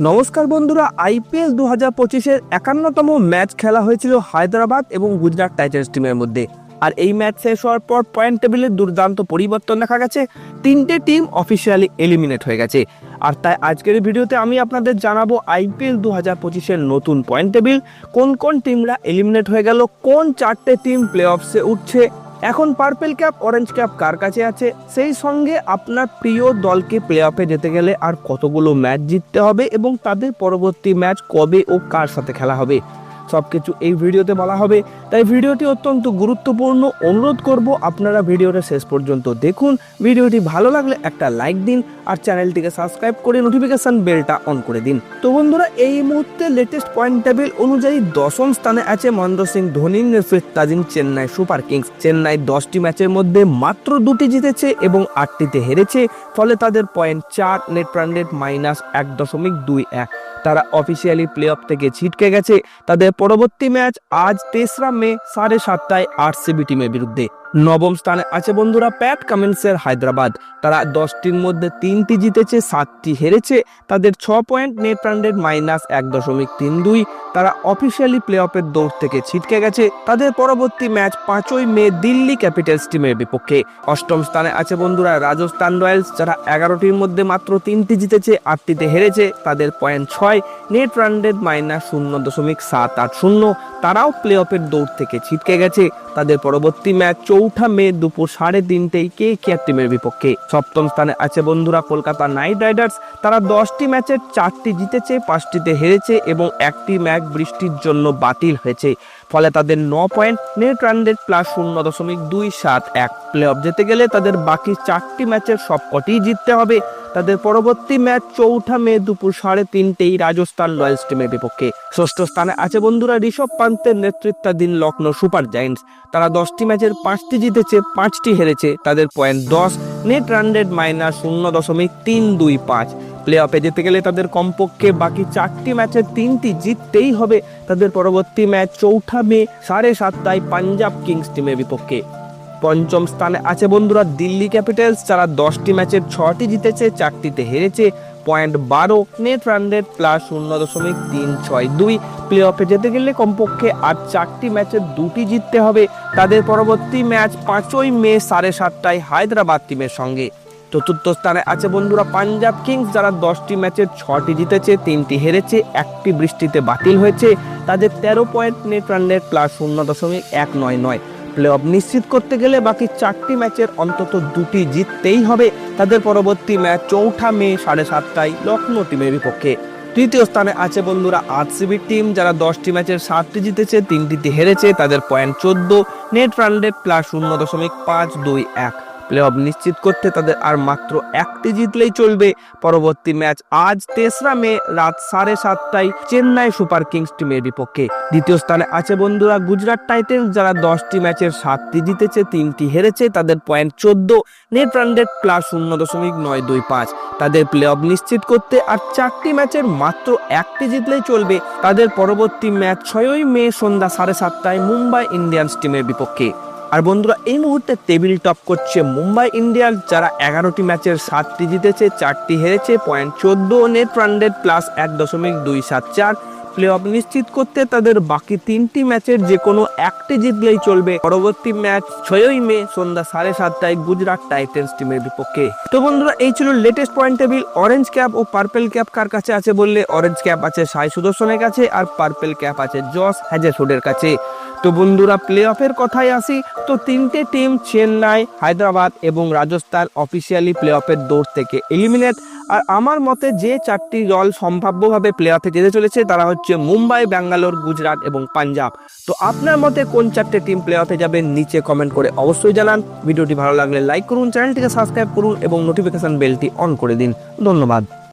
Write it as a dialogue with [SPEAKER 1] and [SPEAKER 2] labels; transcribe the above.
[SPEAKER 1] নমস্কার বন্ধুরা, আইপিএল দু হাজার পঁচিশের একান্নতম ম্যাচ খেলা হয়েছিল হায়দ্রাবাদ এবং গুজরাট টাইটান্স টিমের মধ্যে। আর এই ম্যাচ শেষ হওয়ার পর পয়েন্ট টেবিলে দুর্দান্ত পরিবর্তন দেখা গেছে, তিনটে টিম অফিসিয়ালি এলিমিনেট হয়ে গেছে। আর তাই আজকের ভিডিওতে আমি আপনাদের জানাব আইপিএল দু হাজার পঁচিশের নতুন পয়েন্ট টেবিল, কোন কোন টিমরা এলিমিনেট হয়ে গেল, কোন চারটে টিম প্লে অফসে উঠছে এখন পার্পেল ক্যাপ অরেঞ্জ ক্যাপ কার কাছে আছে? সেই সঙ্গে আপনার প্রিয় দলকে প্লে অফে যেতে গেলে আর কতগুলো ম্যাচ জিততে হবে এবং তাদের পরবর্তী ম্যাচ কবে ও কার সাথে খেলা হবে? সব কিছু এই ভিডিওতে বলা হবে। তাই ভিডিওটি অত্যন্ত গুরুত্বপূর্ণ। অনুরোধ করব আপনারা ভিডিওটা শেষ পর্যন্ত দেখুন। ভিডিওটি ভালো লাগলে একটা লাইক দিন আর চ্যানেলটিকে সাবস্ক্রাইব করে নোটিফিকেশন বেলটা অন করে দিন। তো বন্ধুরা, এই মুহূর্তে লেটেস্ট পয়েন্ট টেবিল অনুযায়ী দশম স্থানে আছে মহেন্দ্র সিং ধোনির নেতৃত্বাধীন চেন্নাই সুপার কিংস। চেন্নাই দশটি ম্যাচের মধ্যে মাত্র দুটি জিতেছে এবং আটটিতে হেরেছে। ফলে তাদের পয়েন্ট চার নেট রান রেট মাইনাস এক দশমিক দুই এক। তারা অফিসিয়ালি প্লে অফ থেকে ছিটকে গেছে। তাদের পরবর্তী ম্যাচ আজ তেসরা মে সাড়ে সাতটায় আরসিবি টিমের বিরুদ্ধে। নবম স্থানে আছে বন্ধুরা প্যাট কামিন্সের হায়দ্রাবাদ। তারা দশটির মধ্যে তিনটি জিতেছে, সাতটি হেরেছে। তাদের ছ point net run rate minus এক দশমিক তিন দুই। তারা অফিসিয়ালি প্লে অফের দৌড় থেকে ছিটকে গেছে। তাদের পরবর্তী ম্যাচ পাঁচই মে দিল্লি ক্যাপিটালস টিমের বিপক্ষে। অষ্টম স্থানে আছে বন্ধুরা রাজস্থান রয়্যালস, যারা এগারোটির মধ্যে মাত্র তিনটি জিতেছে, আটটিতে হেরেছে। তাদের পয়েন্ট ছয় নেট রান রেট মাইনাস শূন্য দশমিক সাত আট শূন্য। তারাও প্লে অফের দৌড় থেকে ছিটকে গেছে। তাদের পরবর্তী ম্যাচ চৌঠা মে দুপুর সাড়ে তিনটেই কে কেয়ার টিমের বিপক্ষে। সপ্তম স্থানে আছে বন্ধুরা কলকাতা নাইট রাইডার্স। তারা দশটি ম্যাচের চারটি জিতেছে, পাঁচটিতে হেরেছে এবং একটি ম্যাচ বৃষ্টির জন্য বাতিল হয়েছে। ফলে তাদের ন পয়েন্ট, নেট রান প্লাস শূন্য দশমিক দুই সাত এক। প্লে অফ যেতে গেলে তাদের বাকি চারটি ম্যাচের সবকটিই জিততে হবে। তাদের পরবর্তী ম্যাচ চৌঠা মে দুপুর সাড়ে তিনটেই রাজস্থান রয়্যালস টিমের বিপক্ষে। ষষ্ঠ স্থানে আছে বন্ধুরা ঋষভ পান্তের নেতৃত্বাধীন লখনৌ সুপার জায়েন্টস। তারা দশটি ম্যাচের পাঁচটি জিতেছে, পাঁচটি হেরেছে, তাদের পয়েন্ট দশ, নেট রান রেট মাইনাস শূন্য দশমিক তিন দুই পাঁচ। প্লে অফে যেতে গেলে তাদের কমপক্ষে বাকি চারটি ম্যাচের তিনটি জিততেই হবে। তাদের পরবর্তী ম্যাচ চৌঠা মে সাড়ে সাতটায় পাঞ্জাব কিংস টিমের বিপক্ষে। পঞ্চম স্থানে আছে বন্ধুরা দিল্লি ক্যাপিটালস, যারা দশটি ম্যাচের ছটি জিতেছে, চারটিতে হেরেছে পয়েন্ট বারো, নেট রান রেট প্লাস শূন্য দশমিক তিন ছয় দুই। প্লে অফে যেতে গেলে কমপক্ষে আর চারটি ম্যাচের দুটি জিততে হবে। তাদের পরবর্তী ম্যাচ পাঁচই মে সাড়ে সাতটায় হায়দ্রাবাদ টিমের সঙ্গে। চতুর্থ স্থানে আছে বন্ধুরা পাঞ্জাব কিংস, যারা দশটি ম্যাচের ছটি জিতেছে, তিনটি হেরেছে, একটি বৃষ্টিতে বাতিল হয়েছে। তাদের তেরো point net run rate plus শূন্য দশমিক এক নয় নয়। প্লে অফ নিশ্চিত করতে গেলে বাকি চারটি ম্যাচের অন্তত দুটি জিততেই হবে। তাদের পরবর্তী ম্যাচ চৌঠা মে সাড়ে সাতটায় লখনৌ টিমের বিপক্ষে। তৃতীয় স্থানে আছে বন্ধুরা আরসিবির টিম, যারা দশটি ম্যাচের সাতটি জিতেছে, তিনটিতে হেরেছে, তাদের পয়েন্ট চোদ্দ। নেট রান রেট প্লাস শূন্য দশমিক পাঁচ দুই এক। প্লে অফ নিশ্চিত করতে তাদের আর মাত্র একটি জিতলেই চলবে। পরবর্তী ম্যাচ আজ তেসরা মে, রাত সাড়ে সাতটায় চেন্নাই সুপার কিংস টিমের বিপক্ষে। দ্বিতীয় স্থানে আছে বন্ধুরা গুজরাট টাইটেন্স, যারা দশটি ম্যাচের সাতটি জিতেছে, তিনটি হেরেছে, তাদের পয়েন্ট চোদ্দ, নেট রান রেট প্লাস শূন্য দশমিক নয় দুই পাঁচ। তাদের প্লে অফ নিশ্চিত করতে আর চারটি ম্যাচের মাত্র একটি জিতলেই চলবে। তাদের পরবর্তী ম্যাচ ছয়ই মে সন্ধ্যা সাড়ে সাতটায় মুম্বাই ইন্ডিয়ান্স টিমের বিপক্ষে। আর বন্ধুরা, এই মুহূর্তে টেবিল টপ করছে মুম্বাই ইন্ডিয়ান্স, যারা এগারোটি ম্যাচের সাতটি জিতেছে, চারটি হেরেছে পয়েন্ট চোদ্দ নেট রান রেট প্লাস এক দশমিক দুই সাত চার। প্লে অফ নিশ্চিত করতে তাদের বাকি তিনটি ম্যাচের যে কোনো একটি জিতলেই চলবে। পরবর্তী ম্যাচ ছয়ই মে, সন্ধ্যা সাড়ে সাতটায় গুজরাট টাইটেন্স টিমের বিপক্ষে। তো বন্ধুরা, এই ছিল latest point table orange cap ও পার্পেল ক্যাপ কার কাছে আছে বললে? অরেঞ্জ ক্যাপ আছে সাই সুদর্শনের কাছে আর পার্পেল ক্যাপ আছে জস হ্যাজেসুডের কাছে। তো বন্ধুরা প্লে অফের কথায় আসি, তো তিনটে টিম চেন্নাই, হায়দ্রাবাদ এবং রাজস্থান অফিসিয়ালি প্লে অফের দৌড় থেকে এলিমিনেট আর আমার মতে যে চারটি দল সম্ভাব্যভাবে প্লে অফে যেতে চলেছে, তারা হচ্ছে মুম্বাই, ব্যাঙ্গালোর, গুজরাট এবং পাঞ্জাব। তো আপনার মতে কোন চারটে টিম প্লে অফে যাবে, নিচে কমেন্ট করে অবশ্যই জানান। ভিডিওটি ভালো লাগলে লাইক করুন চ্যানেলটিকে সাবস্ক্রাইব করুন এবং নোটিফিকেশন বেলটি অন করে দিন। ধন্যবাদ।